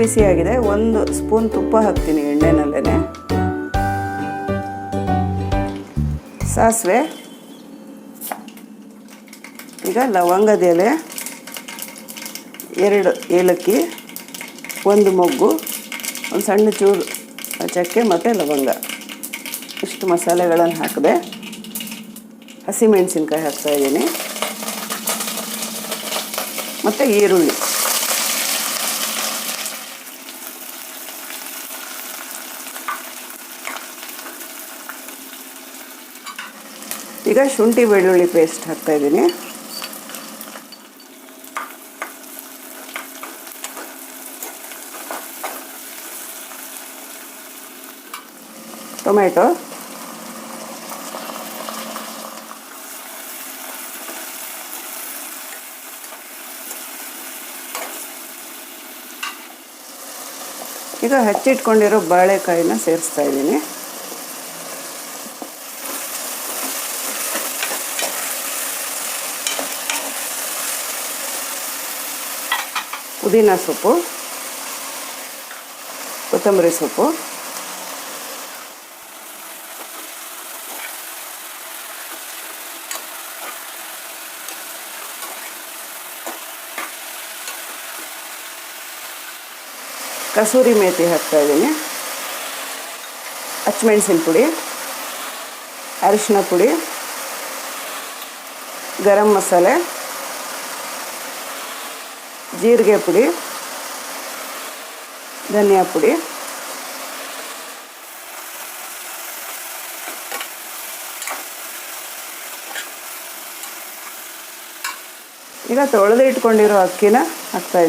ಬಿಸಿಯಾಗಿದೆ. ಒಂದು ಸ್ಪೂನ್ ತುಪ್ಪ ಹಾಕ್ತೀನಿ ಎಣ್ಣೆನಲ್ಲೇ ಸಾಸಿವೆ. ಈಗ ಲವಂಗದ ಎಲೆ. ಎರಡು ಏಲಕ್ಕಿ. ಒಂದು ಮೊಗ್ಗು. ಒಂದು ಸಣ್ಣ ಚೂರು ಚಕ್ಕೆ ಮತ್ತು ಲವಂಗ. ಇಷ್ಟು ಮಸಾಲೆಗಳನ್ನು ಹಾಕಿದೆ ಹಸಿಮೆಣಸಿನ್ಕಾಯಿ ಹಾಕ್ತಾಯಿದ್ದೀನಿ ಮತ್ತು ಈರುಳ್ಳಿ. ಈಗ ಶುಂಠಿ ಬೆಳ್ಳುಳ್ಳಿ ಪೇಸ್ಟ್ ಹಾಕ್ತಾಯಿದ್ದೀನಿ ಟೊಮೆಟೊ. ಈಗ ಹಚ್ಚಿಟ್ಕೊಂಡಿರೋ ಬಾಳೆಕಾಯಿನ ಸೇರಿಸ್ತಾ ಇದ್ದೀನಿ. ಪುದೀನ ಸೊಪ್ಪು ಕೊತ್ತಂಬರಿ ಸೊಪ್ಪು ಕಸೂರಿ ಮೇಥಿ ಹಾಕ್ತಾ ಇದ್ದೀನಿ ಹಚ್ಮೆಣಸಿನ ಪುಡಿ ಅರಿಶಿನ ಪುಡಿ ಗರಂ ಮಸಾಲೆ ಜೀರಿಗೆ ಪುಡಿ ಧನಿಯಾ ಪುಡಿ ಈಗ ತೊಳೆದು ಇಟ್ಕೊಂಡಿರೋ ಅಕ್ಕಿನ ಹಾಕ್ತಾ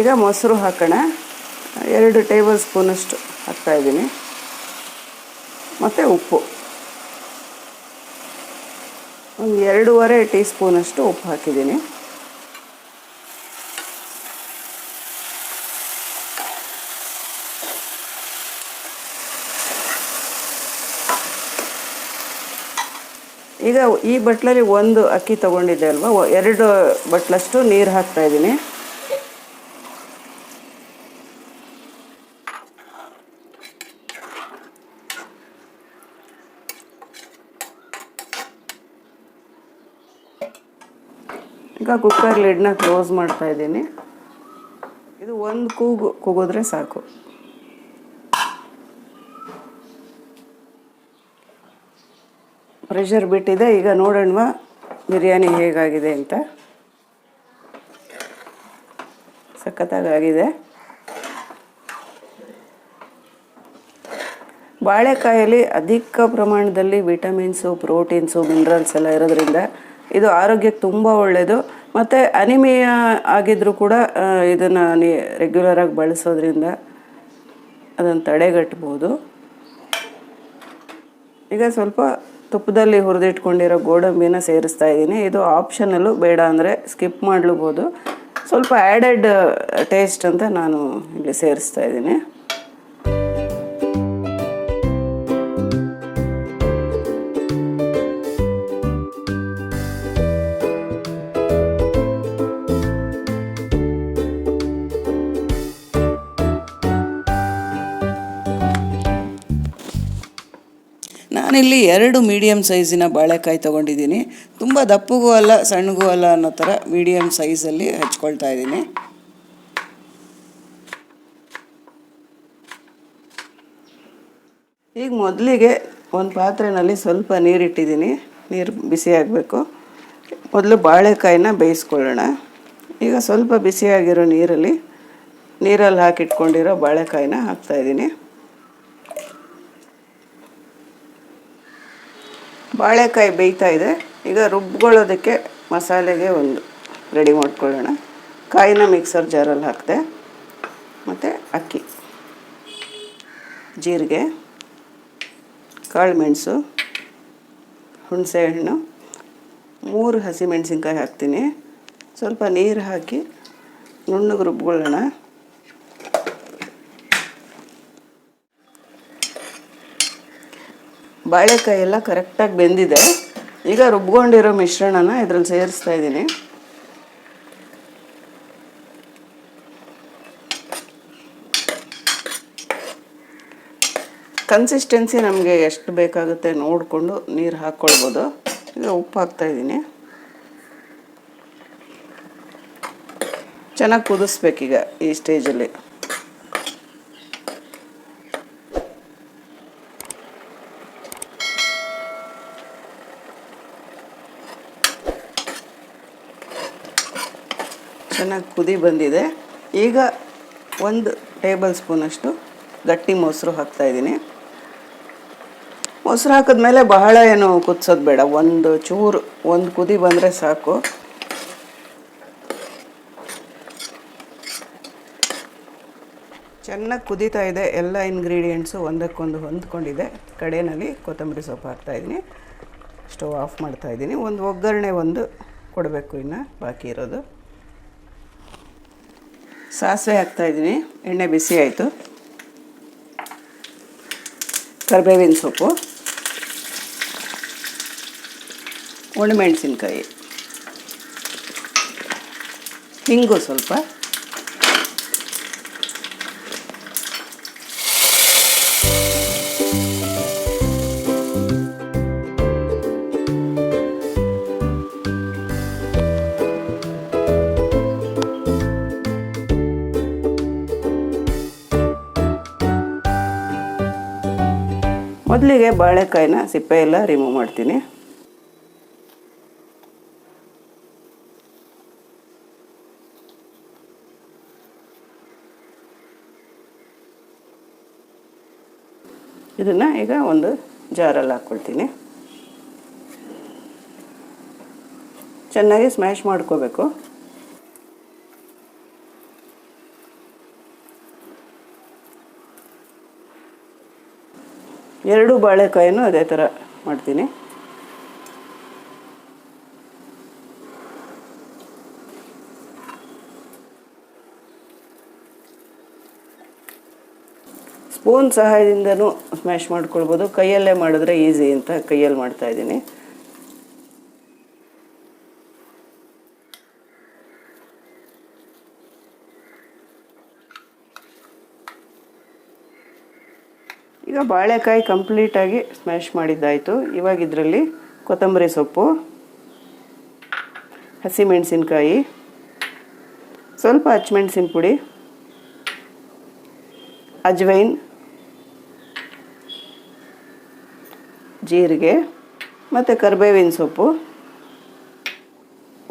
ಈಗ ಮೊಸರು ಹಾಕೋಣ. ಎರಡು ಟೇಬಲ್ ಸ್ಪೂನಷ್ಟು ಹಾಕ್ತಾಯಿದ್ದೀನಿ ಮತ್ತು ಉಪ್ಪು. ಒಂದು ಎರಡೂವರೆ ಟೀ ಸ್ಪೂನಷ್ಟು ಉಪ್ಪು ಹಾಕಿದ್ದೀನಿ. ಈಗ ಈ ಬಟ್ಲಲ್ಲಿ ಒಂದು ಅಕ್ಕಿ ತೊಗೊಂಡಿದ್ದೆ ಅಲ್ವಾ? ಎರಡು ಬಟ್ಲಷ್ಟು ನೀರು ಹಾಕ್ತಾ ಈಗ ಕುಕ್ಕರ್ ಲಿಡ್ನ ಕ್ಲೋಸ್ ಮಾಡ್ತಾ ಇದ್ದೀನಿ. ಇದು ಒಂದು ಕೂಗು ಕೂಗಿದ್ರೆ ಸಾಕು. ಪ್ರೆಷರ್ ಬಿಟ್ಟಿದೆ, ಈಗ ನೋಡೋಣವಾ ಬಿರಿಯಾನಿ ಹೇಗಾಗಿದೆ ಅಂತ. ಸಖತ್ತಾಗಿದೆ ಬಾಳೆಕಾಯಲ್ಲಿ ಅಧಿಕ ಪ್ರಮಾಣದಲ್ಲಿ ವಿಟಮಿನ್ಸು ಪ್ರೋಟೀನ್ಸು ಮಿನರಲ್ಸ್ ಎಲ್ಲ ಇರೋದ್ರಿಂದ ಇದು ಆರೋಗ್ಯಕ್ಕೆ ತುಂಬ ಒಳ್ಳೆಯದು ಮತ್ತು ಅನಿಮಿಯಾ ಆಗಿದ್ದರೂ ಕೂಡ ಇದನ್ನು ರೆಗ್ಯುಲರಾಗಿ ಬಳಸೋದ್ರಿಂದ ಅದನ್ನು ತಡೆಗಟ್ಬೋದು. ಈಗ ಸ್ವಲ್ಪ ತುಪ್ಪದಲ್ಲಿ ಹುರಿದಿಟ್ಕೊಂಡಿರೋ ಗೋಡಂಬಿನ ಸೇರಿಸ್ತಾ ಇದ್ದೀನಿ. ಇದು ಆಪ್ಷನಲ್ಲು ಬೇಡ ಅಂದರೆ ಸ್ಕಿಪ್ ಮಾಡಲೂಬೋದು. ಸ್ವಲ್ಪ ಆ್ಯಡೆಡ್ ಟೇಸ್ಟ್ ಅಂತ ನಾನು ಇಲ್ಲಿ ಸೇರಿಸ್ತಾ ಇದ್ದೀನಿ. ನಾನಿಲ್ಲಿ ಎರಡು ಮೀಡಿಯಮ್ ಸೈಜಿನ ಬಾಳೆಕಾಯಿ ತೊಗೊಂಡಿದ್ದೀನಿ. ತುಂಬ ದಪ್ಪಗೂ ಅಲ್ಲ, ಸಣ್ಣಗೂ ಅಲ್ಲ ಅನ್ನೋ ಥರ ಮೀಡಿಯಮ್ ಸೈಜಲ್ಲಿ ಹಚ್ಕೊಳ್ತಾ ಇದ್ದೀನಿ. ಈಗ ಮೊದಲಿಗೆ ಒಂದು ಪಾತ್ರೆಯಲ್ಲಿ ಸ್ವಲ್ಪ ನೀರಿಟ್ಟಿದ್ದೀನಿ. ನೀರು ಬಿಸಿ ಆಗಬೇಕು. ಮೊದಲು ಬಾಳೆಕಾಯಿನ ಬೇಯಿಸ್ಕೊಳ್ಳೋಣ. ಈಗ ಸ್ವಲ್ಪ ಬಿಸಿಯಾಗಿರೋ ನೀರಲ್ಲಿ ನೀರಲ್ಲಿ ಹಾಕಿಟ್ಕೊಂಡಿರೋ ಬಾಳೆಕಾಯಿನ ಹಾಕ್ತಾಯಿದ್ದೀನಿ ಬಾಳೆಕಾಯಿ ಬೇಯ್ತಾ ಇದೆ. ಈಗ ರುಬ್ಕೊಳ್ಳೋದಕ್ಕೆ ಮಸಾಲೆಗೆ ಒಂದು ರೆಡಿ ಮಾಡ್ಕೊಳ್ಳೋಣ. ಕಾಯಿನ ಮಿಕ್ಸರ್ ಜಾರಲ್ಲಿ ಹಾಕಿದೆ. ಮತ್ತು ಅಕ್ಕಿ, ಜೀರಿಗೆ, ಕಾಳುಮೆಣಸು, ಹುಣಸೆಹಣ್ಣು, ಮೂರು ಹಸಿಮೆಣಸಿನ್ಕಾಯಿ ಹಾಕ್ತೀನಿ. ಸ್ವಲ್ಪ ನೀರು ಹಾಕಿ ನುಣ್ಣಗೆ ರುಬ್ಕೊಳ್ಳೋಣ. ಬಾಳೆಕಾಯಿ ಎಲ್ಲ ಕರೆಕ್ಟಾಗಿ ಬೆಂದಿದೆ. ಈಗ ರುಬ್ಕೊಂಡಿರೋ ಮಿಶ್ರಣನ ಇದ್ರಲ್ಲಿ ಸೇರಿಸ್ತಾ ಇದ್ದೀನಿ. ಕನ್ಸಿಸ್ಟೆನ್ಸಿ ನಮಗೆ ಎಷ್ಟು ಬೇಕಾಗುತ್ತೆ ನೋಡಿಕೊಂಡು ನೀರು ಹಾಕ್ಕೊಳ್ಬೋದು ಈಗ ಉಪ್ಪು ಹಾಕ್ತಾ ಇದ್ದೀನಿ. ಚೆನ್ನಾಗಿ ಕುದಿಸ್ಬೇಕೀಗ ಈ ಸ್ಟೇಜಲ್ಲಿ ಚೆನ್ನಾಗಿ ಕುದಿ ಬಂದಿದೆ. ಈಗ ಒಂದು ಟೇಬಲ್ ಸ್ಪೂನಷ್ಟು ಗಟ್ಟಿ ಮೊಸರು ಹಾಕ್ತಾಯಿದ್ದೀನಿ ಮೊಸರು ಹಾಕಿದ್ಮೇಲೆ ಬಹಳ ಏನು ಕುದಿಸೋದು ಬೇಡ. ಒಂದು ಚೂರು, ಒಂದು ಕುದಿ ಬಂದರೆ ಸಾಕು. ಚೆನ್ನಾಗಿ ಕುದೀತಾ ಇದೆ. ಎಲ್ಲ ಇಂಗ್ರೀಡಿಯೆಂಟ್ಸು ಒಂದಕ್ಕೊಂದು ಹೊಂದ್ಕೊಂಡಿದೆ. ಕಡೆಯಲ್ಲಿ ಕೊತ್ತಂಬರಿ ಸೊಪ್ಪು ಹಾಕ್ತಾಯಿದ್ದೀನಿ ಸ್ಟವ್ ಆಫ್ ಮಾಡ್ತಾಯಿದ್ದೀನಿ ಒಂದು ಒಗ್ಗರಣೆ ಒಂದು ಕೊಡಬೇಕು ಇನ್ನು ಬಾಕಿ ಇರೋದು. ಸಾಸಿವೆ ಹಾಕ್ತಾ ಇದ್ದೀನಿ. ಎಣ್ಣೆ ಬಿಸಿ ಆಯಿತು. ಕರಿಬೇವಿನ ಸೊಪ್ಪು. ಒಣಮೆಣಸಿನ್ಕಾಯಿ. ಹಿಂಗು ಸ್ವಲ್ಪ. ಮೊದಲಿಗೆ ಬಾಳೆಕಾಯಿನ ಸಿಪ್ಪೆ ಎಲ್ಲ ರಿಮೂವ್ ಮಾಡ್ತೀನಿ. ಇದನ್ನು ಈಗ ಒಂದು ಜಾರಲ್ಲಿ ಹಾಕ್ಕೊಳ್ತೀನಿ. ಚೆನ್ನಾಗಿ ಸ್ಮ್ಯಾಶ್ ಮಾಡ್ಕೋಬೇಕು. ಎರಡು ಬಾಳೆಕಾಯನ್ನು ಅದೇ ಥರ ಮಾಡ್ತೀನಿ. ಸ್ಪೂನ್ ಸಹಾಯದಿಂದನೂ ಸ್ಮ್ಯಾಶ್ ಮಾಡ್ಕೊಳ್ಬೋದು. ಕೈಯಲ್ಲೇ ಮಾಡಿದ್ರೆ ಈಸಿ ಅಂತ ಕೈಯಲ್ಲಿ ಮಾಡ್ತಾ ಬಾಳೆಕಾಯಿ ಕಂಪ್ಲೀಟಾಗಿ ಸ್ಮ್ಯಾಶ್ ಮಾಡಿದ್ದಾಯಿತು. ಇವಾಗ ಇದರಲ್ಲಿ ಕೊತ್ತಂಬರಿ ಸೊಪ್ಪು ಹಸಿಮೆಣಸಿನ್ಕಾಯಿ ಸ್ವಲ್ಪ ಹಚ್ಮೆಣ್ಸಿನ ಪುಡಿ, ಅಜ್ವೈನ್, ಜೀರಿಗೆ ಮತ್ತು ಕರಿಬೇವಿನ ಸೊಪ್ಪು,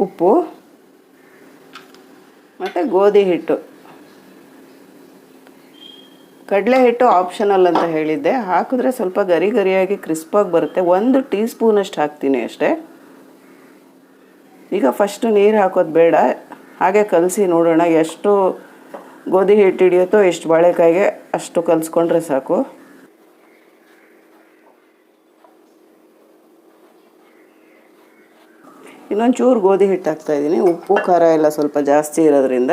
ಉಪ್ಪು ಮತ್ತು ಗೋಧಿ ಹಿಟ್ಟು. ಕಡಲೆ ಹಿಟ್ಟು ಆಪ್ಷನಲ್ ಅಂತ ಹೇಳಿದ್ದೆ. ಹಾಕಿದ್ರೆ ಸ್ವಲ್ಪ ಗರಿ ಗರಿಯಾಗಿ ಕ್ರಿಸ್ಪಾಗಿ ಬರುತ್ತೆ. ಒಂದು ಟೀ ಸ್ಪೂನಷ್ಟು ಹಾಕ್ತೀನಿ ಅಷ್ಟೇ. ಈಗ ಫಸ್ಟು ನೀರು ಹಾಕೋದು ಬೇಡ. ಹಾಗೆ ಕಲಸಿ ನೋಡೋಣ ಎಷ್ಟು ಗೋಧಿ ಹಿಟ್ಟು ಹಿಡಿಯುತ್ತೋ ಎಷ್ಟು ಬಾಳೆಕಾಯಿಗೆ ಅಷ್ಟು ಕಲಿಸ್ಕೊಂಡ್ರೆ ಸಾಕು. ಇನ್ನೊಂದು ಚೂರು ಗೋಧಿ ಹಿಟ್ಟು ಹಾಕ್ತಾಯಿದ್ದೀನಿ ಉಪ್ಪು, ಖಾರ ಎಲ್ಲ ಸ್ವಲ್ಪ ಜಾಸ್ತಿ ಇರೋದ್ರಿಂದ.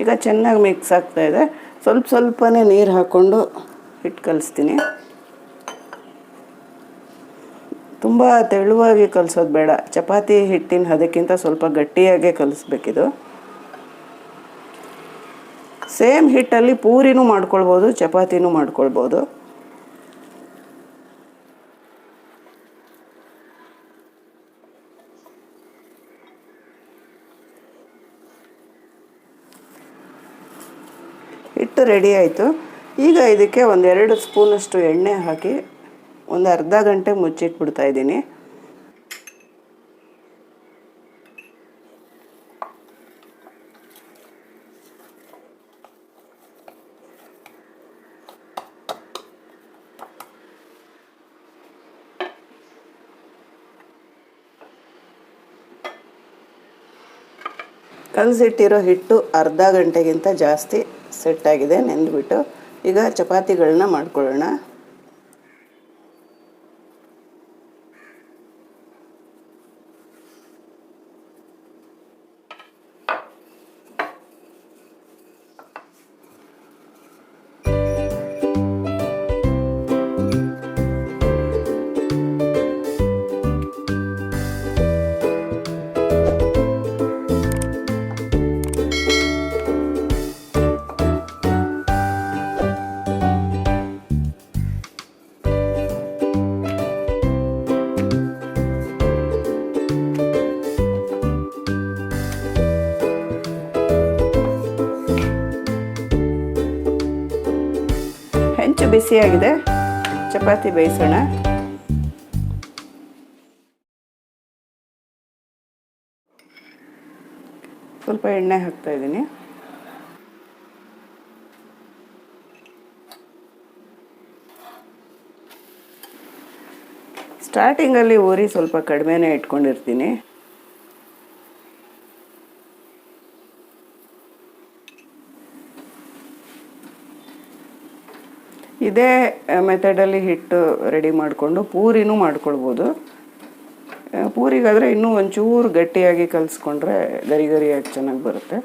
ಈಗ ಚೆನ್ನಾಗಿ ಮಿಕ್ಸ್ ಆಗ್ತಾ ಇದೆ. ಸ್ವಲ್ಪ ಸ್ವಲ್ಪನೇ ನೀರು ಹಾಕ್ಕೊಂಡು ಹಿಟ್ಟು ಕಲಿಸ್ತೀನಿ. ತುಂಬ ತೆಳುವಾಗಿ ಕಲಿಸೋದು ಬೇಡ. ಚಪಾತಿ ಹಿಟ್ಟಿನ ಅದಕ್ಕಿಂತ ಸ್ವಲ್ಪ ಗಟ್ಟಿಯಾಗೆ ಕಲಿಸ್ಬೇಕಿದು. ಸೇಮ್ ಹಿಟ್ಟಲ್ಲಿ ಪೂರಿನೂ ಮಾಡ್ಕೊಳ್ಬೋದು, ಚಪಾತಿನೂ ಮಾಡ್ಕೊಳ್ಬೋದು. ರೆಡಿ ಆಯಿತು. ಈಗ ಇದಕ್ಕೆ ಒಂದೆರಡು ಸ್ಪೂನಷ್ಟು ಎಣ್ಣೆ ಹಾಕಿ ಒಂದು ಅರ್ಧ ಗಂಟೆ ಮುಚ್ಚಿಟ್ಬಿಡ್ತಾ ಇದ್ದೀನಿ. ಕಲಸಿಟ್ಟಿರೋ ಹಿಟ್ಟು ಅರ್ಧ ಗಂಟೆಗಿಂತ ಜಾಸ್ತಿ. ಸೆಟ್ ಆಗಿದೆ ನೆಂದ್ಬಿಟ್ಟು ಈಗ ಚಪಾತಿಗಳನ್ನ ಮಾಡ್ಕೊಳ್ಳೋಣ. ಬಿಸಿಯಾಗಿದೆ. ಚಪಾತಿ ಬೇಯಿಸೋಣ. ಸ್ವಲ್ಪ ಎಣ್ಣೆ ಹಾಕ್ತಾ ಇದ್ದೀನಿ. ಸ್ಟಾರ್ಟಿಂಗಲ್ಲಿ ಊರಿ ಸ್ವಲ್ಪ ಕಡಿಮೆನೇ ಇಟ್ಕೊಂಡಿರ್ತೀನಿ. ಇದೇ ಮೆಥಡಲ್ಲಿ ಹಿಟ್ಟು ರೆಡಿ ಮಾಡಿಕೊಂಡು ಪೂರಿನೂ ಮಾಡ್ಕೊಳ್ಬೋದು. ಪೂರಿಗಾದರೆ ಇನ್ನೂ ಒಂಚೂರು ಗಟ್ಟಿಯಾಗಿ ಕಲಿಸ್ಕೊಂಡ್ರೆ ಗರಿ ಗರಿಯಾಗಿ ಚೆನ್ನಾಗಿ ಬರುತ್ತೆ.